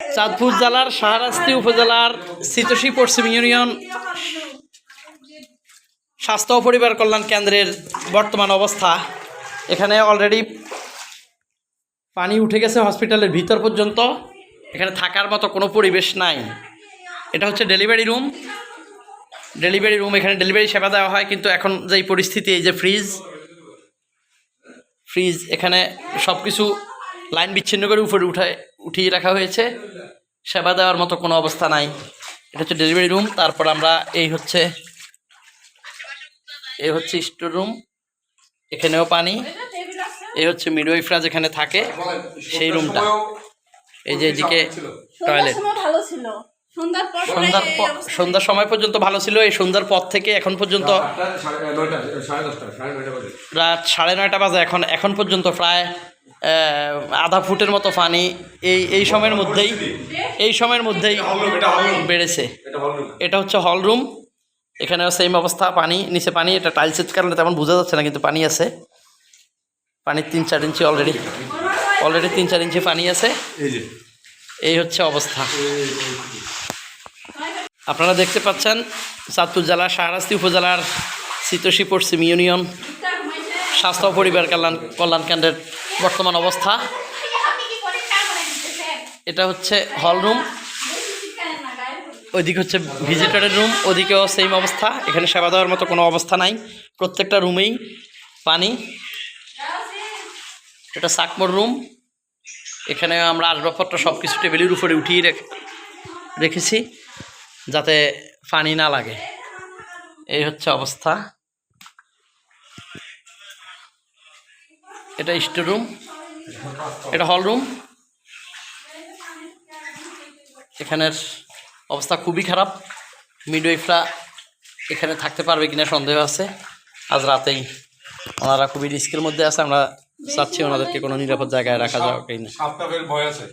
চাঁদপুর জেলার শাহরাস্তি উপজেলার সিতসী পশ্চিম ইউনিয়ন স্বাস্থ্য ও পরিবার কল্যাণ কেন্দ্রের বর্তমান অবস্থা। এখানে অলরেডি পানি উঠে গেছে হসপিটালের ভিতর পর্যন্ত। এখানে থাকার মতো কোনো পরিবেশ নাই। এটা হচ্ছে ডেলিভারি রুম ডেলিভারি রুম এখানে ডেলিভারি সেবা দেওয়া হয়, কিন্তু এখন যেই পরিস্থিতি, এই যে ফ্রিজ ফ্রিজ এখানে সব কিছু লাইন বিচ্ছিন্ন করে উপরে উঠায়, উঠিয়ে রাখা হয়েছে। সেবা দেওয়ার মতো কোনো অবস্থা নাই। এটা হচ্ছে ডেলিভারি রুম তারপর আমরা এই হচ্ছে এই হচ্ছে স্টোর রুম এখানেও পানি এই হচ্ছে মিডওয়াইফরা যেখানে থাকে সেই রুমটা এই যে এদিকে টয়লেট সন্ধ্যার সময় ভালো ছিল সন্ধ্যার সময় পর্যন্ত ভালো ছিল এই সন্ধ্যার পর থেকে এখন পর্যন্ত রাত সাড়ে নয়টা বাজে এখন এখন পর্যন্ত প্রায় আধা ফুটের মতো পানি এই এই সময়ের মধ্যেই এই সময়ের মধ্যেই হলরুম হলরুম বেড়েছে। এটা হচ্ছে হল রুম এখানেও সেম অবস্থা পানি নিচে পানি এটা টাইলসের কারণে তেমন বোঝা যাচ্ছে না কিন্তু পানি আছে। পানির তিন চার ইঞ্চি অলরেডি অলরেডি তিন চার ইঞ্চি পানি আছে। এই হচ্ছে অবস্থা। আপনারা দেখতে পাচ্ছেন চাঁদপুর জেলার শাহরাস্তি উপজেলার শীতসী পশ্চিম ইউনিয়ন। স্বাস্থ্য পরিবার কল্যাণ কল্যাণ কেন্দ্রের বর্তমান অবস্থা। এটা হচ্ছে হল রুম ওইদিকে হচ্ছে ভিজিটরের রুম ওদিকেও সেম অবস্থা। এখানে সেবা দেওয়ার মতো কোনো অবস্থা নাই। প্রত্যেকটা রুমেই পানি। এটা সাকমোর রুম এখানে আমরা আসবাবপত্র সব কিছু টেবিলের উপরে উঠিয়ে রেখ- রেখেছি, যাতে পানি না লাগে। এই হচ্ছে অবস্থা। এটা স্টোর রুম, এটা হল রুম। এখানের অবস্থা খুবই খারাপ। মিডওয়াইফরা এখানে থাকতে পারবে কিনা সন্দেহ আছে। আজ রাতেই ওনারা খুবই রিস্কের মধ্যে আছে, আমরা চাচ্ছি ওনাদেরকে কোনো নিরাপদ জায়গায় রাখা যাওয়া কিনা ভয় আছে।